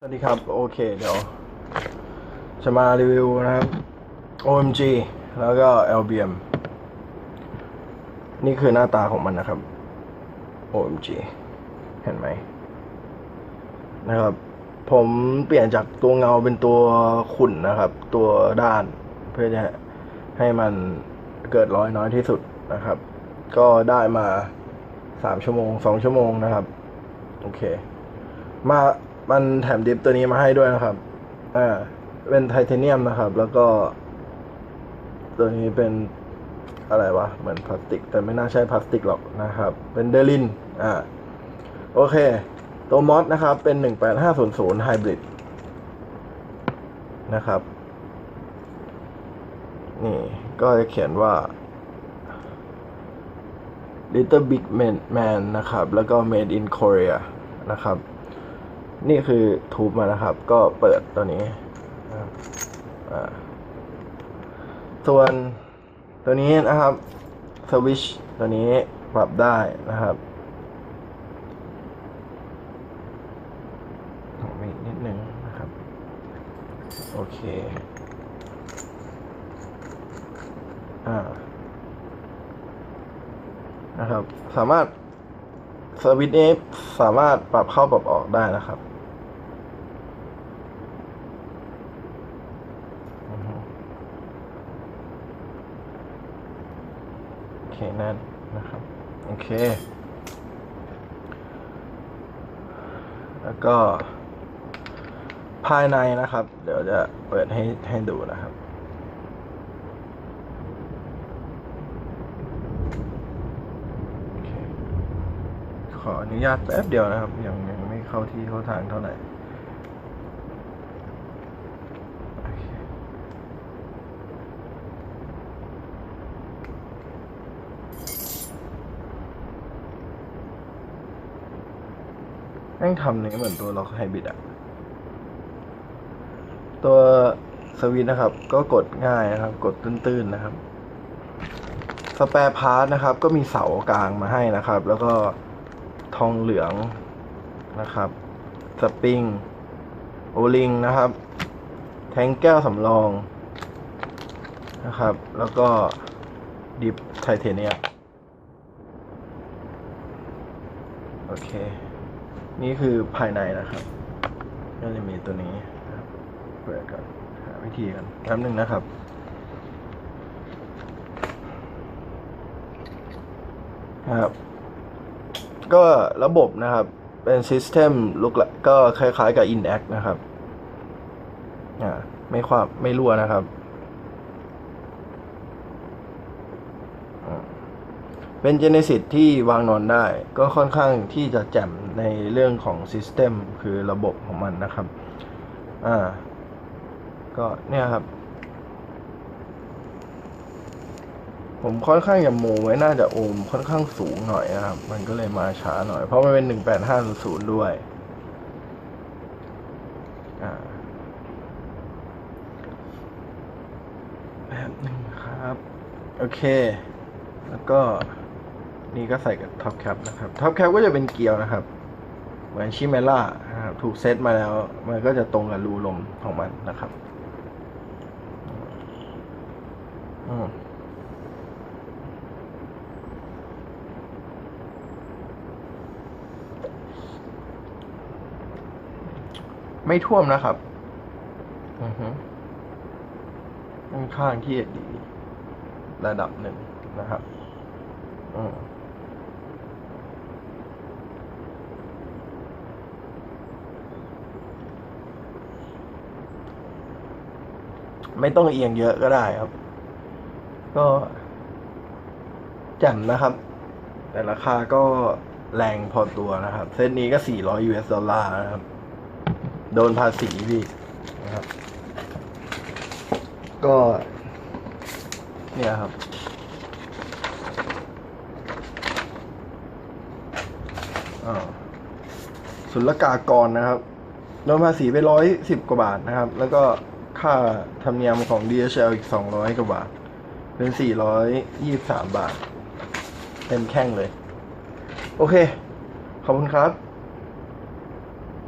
สวัสดีครับ โอเค เดี๋ยว จะมารีวิวนะครับ OMG แล้วก็ LBM นี่คือหน้าตาของมันนะครับ OMG เห็นไหมนะครับ ผมเปลี่ยนจากตัวเงาเป็นตัวขุ่นนะครับ ตัวด้านเพื่อจะให้มันเกิดรอยน้อยที่สุดนะครับ ก็ได้มาสามชั่วโมงสองชั่วโมงนะครับ โอเค มา มันแถมดิฟตัวนี้มาให้ด้วยนะครับ อ่า เป็นไทเทเนียมนะครับ แล้วก็ ตัวนี้เป็นอะไรวะ เหมือนพลาสติก แต่ไม่น่าใช่พลาสติกหรอกนะครับ เป็นเดลิน อ่า โอเค ตัวมอสนะครับ เป็น 18500 Hybrid นะครับ นี่ ก็จะเขียนว่า Little Big Man นะครับ แล้วก็ Made in Korea นะครับ นี่คือทูบมานะครับ ก็เปิดตัวนี้ส่วนตัวนี้นะครับสวิชตัวนี้ปรับได้นะครับอีกนิดนึงนะครับ โอเค อ่า นะครับ สามารถสวิตช์นี้สามารถปรับเข้าปรับออกได้นะครับอือฮึโอ เคนั่นนะครับ โอเค แล้วก็ ภายในนะครับ เดี๋ยวจะเปิดให้ให้ดูนะครับขออนุญาตแป๊บเดียวนะครับ ยังยังไม่เข้าที่เข้าทางเท่าไหร่โอเค แม่งทำนี้เหมือนตัวล็อกไฮบริดอะตัวสวิตนะครับ ก็กดง่ายนะครับ กดตื้นๆนะครับ สแปร์พาร์ทนะครับ ก็มีเสากลางมาให้นะครับ แล้วก็ทองเหลืองนะครับสปริงโอลิงนะครับ แทงแก้วสำรองนะครับ แล้วก็ดิฟไทเทเนียมโอเค นี่คือภายในนะครับ ก็จะมีตัวนี้นะครับเปิดก่อนหาวิธีกันแป๊บหนึงนะครับนะครับ ก็ระบบนะครับ เป็น System ลุกละก็คล้ายๆกับ Inact นะครับ อ่า ไม่ความไม่รั่วนะครับอ่า เป็น Genesis ที่วางนอนได้ ก็ค่อนข้างที่จะแจ่มในเรื่องของ System คือระบบของมันนะครับ อ่า ก็เนี่ยครับ ผมค่อนข้างจะโมไว้น่าจะโอมค่อนข้างสูงหน่อยนะครับ มันก็เลยมาช้าหน่อย เพราะมันเป็นหนึ่งแปดห้าศูนย์ด้วย อ่าแบบหนึ่งครับ โอเค แล้วก็ นี่ก็ใส่กับท็อปแคปนะครับท็อปแคปก็จะเป็นเกลียวนะครับ เหมือนชิเมล่านะครับถูกเซตมาแล้ว มันก็จะตรงกับรูลมของมันนะครับอืมไม่ท่วมนะครับ อือฮึค่อนข้างที่จะดี ระดับหนึ่งนะครับ อืม ไม่ต้องเอียงเยอะก็ได้ครับ ก็แจ่มนะครับ แต่ราคาก็แรงพอตัวนะครับเซตนี้ก็ 400 US ดอลลาร์นะครับ โดนภาษีพี่นะครับ ก็ เนี่ยครับอ่าศุลกากรนะครับ โดนภาษีไปร้อยสิบกว่าบาทนะครับ แล้วก็ ค่าธรรมเนียมของ DHL อีก 200 กว่าบาท เป็น 423 บาท เต็มแข้งเลย โอเค ขอบคุณครับ